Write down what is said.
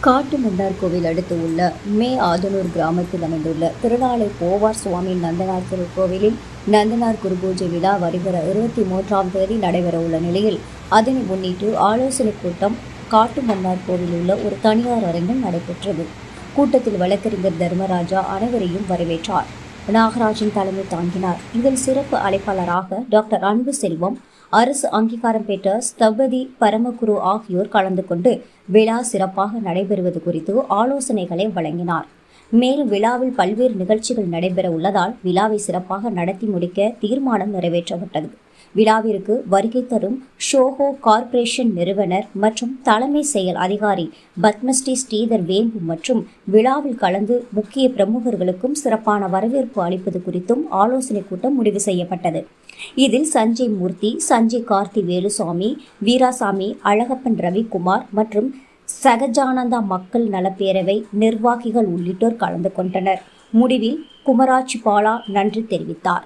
காட்டுமன்னார் கோவில் அடுத்து உள்ள மே ஆதனூர் கிராமத்தில் அமைந்துள்ள திருநாளை போவார் சுவாமி நந்தனார் திருக்கோவிலில் நந்தனார் குருபூஜை விழா வருகிற இருபத்தி மூன்றாம் தேதி நடைபெற உள்ள நிலையில் அதனை முன்னிட்டு ஆலோசனை கூட்டம் காட்டுமன்னார் கோவில் உள்ள ஒரு தனியார் அரங்கில் நடைபெற்றது. கூட்டத்தில் வழக்கறிஞர் தர்மராஜா அனைவரையும் வரவேற்றார். நாகராஜன் தலைமை தாங்கினார். இதில் சிறப்பு அழைப்பாளராக டாக்டர் அன்பு செல்வம் அரசு அங்கீகாரம் பெற்ற ஸ்தபதி பரமகுரு ஆகியோர் கலந்து கொண்டு விழா சிறப்பாக நடைபெறுவது குறித்து ஆலோசனைகளை வழங்கினார். மேலும் விழாவில் பல்வேறு நிகழ்ச்சிகள் நடைபெற உள்ளதால் விழாவை சிறப்பாக நடத்தி முடிக்க தீர்மானம் நிறைவேற்றப்பட்டது. விழாவிற்கு வருகை தரும் ஷோஹோ கார்ப்பரேஷன் நிறுவனர் மற்றும் தலைமை செயல் அதிகாரி பத்மஸ்ரீ ஸ்ரீதர் வேம்பு மற்றும் விழாவில் கலந்து முக்கிய பிரமுகர்களுக்கும் சிறப்பான வரவேற்பு அளிப்பது குறித்தும் ஆலோசனை கூட்டம் முடிவு செய்யப்பட்டது. இதில் சஞ்சய் மூர்த்தி சஞ்சய் கார்த்தி வேலுசாமி வீராசாமி அழகப்பன் ரவிக்குமார் மற்றும் சகஜானந்தா மக்கள் நலப்பேரவை நிர்வாகிகள் உள்ளிட்டோர் கலந்து கொண்டனர். முடிவில் குமராஜ் பாலா நன்றி தெரிவித்தார்.